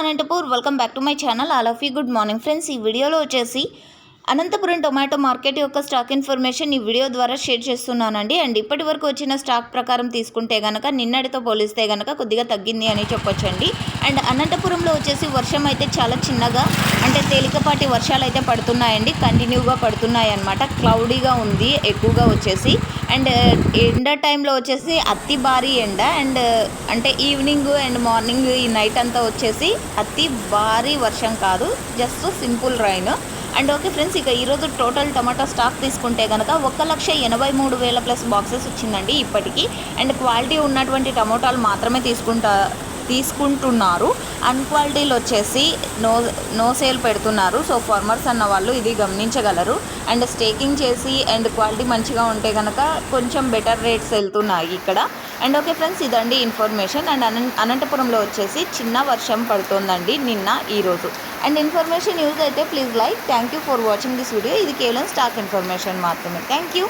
Anantapur. Welcome back to my channel all of you good morning friends ఈ వీడియోలో వచ్చేసి Anantapuram tomato market యొక్క stock information ఈ video ద్వారా షేర్ చేస్తున్నానండి. అండ్ ఇప్పటి వరకు వచ్చిన స్టాక్ ప్రకారం తీసుకుంటే కనుక నిన్నటితో పోలిస్తే కనుక కొద్దిగా తగ్గింది అని చెప్పొచ్చండి. అండ్ అనంతపురంలో వచ్చేసి వర్షం అయితే చాలా చిన్నగా అంటే తేలికపాటి వర్షాలు అయితే పడుతున్నాయండి. కంటిన్యూగా పడుతున్నాయి అనమాట క్లౌడీగా ఉంది ఎక్కువగా వచ్చేసి. అండ్ ఎండ టైంలో వచ్చేసి అతి భారీ ఎండ. అండ్ అంటే ఈవినింగ్ అండ్ మార్నింగ్ ఈ నైట్ అంతా వచ్చేసి అతి భారీ వర్షం కాదు just simple rain. And okay friends ఇక ఈరోజు టోటల్ టమాటో స్టాక్ తీసుకుంటే కనుక ఒక లక్ష ఎనభై మూడు వేల ప్లస్ బాక్సెస్ వచ్చిందండి ఇప్పటికీ. అండ్ క్వాలిటీ ఉన్నటువంటి టమోటాలు మాత్రమే తీసుకుంటా తీసుకుంటున్నారు. అన్క్వాలిటీలు వచ్చేసి నో నో సేల్ పెడుతున్నారు. సో ఫార్మర్స్ అన్న వాళ్ళు ఇది గమనించగలరు. అండ్ స్టేకింగ్ చేసి అండ్ క్వాలిటీ మంచిగా ఉంటే కనుక కొంచెం బెటర్ రేట్స్ వెళ్తున్నాయి ఇక్కడ. అండ్ ఓకే ఫ్రెండ్స్ ఇదండి ఇన్ఫర్మేషన్ అండ్ అన అనంతపురంలో వచ్చేసి చిన్న వర్షం పడుతోందండి నిన్న ఈరోజు. అండ్ ఇన్ఫర్మేషన్ యూజ్ అయితే please like. Thank you for watching this video. ఇది కేవలం స్టాక్ ఇన్ఫర్మేషన్ మాత్రమే. Thank you.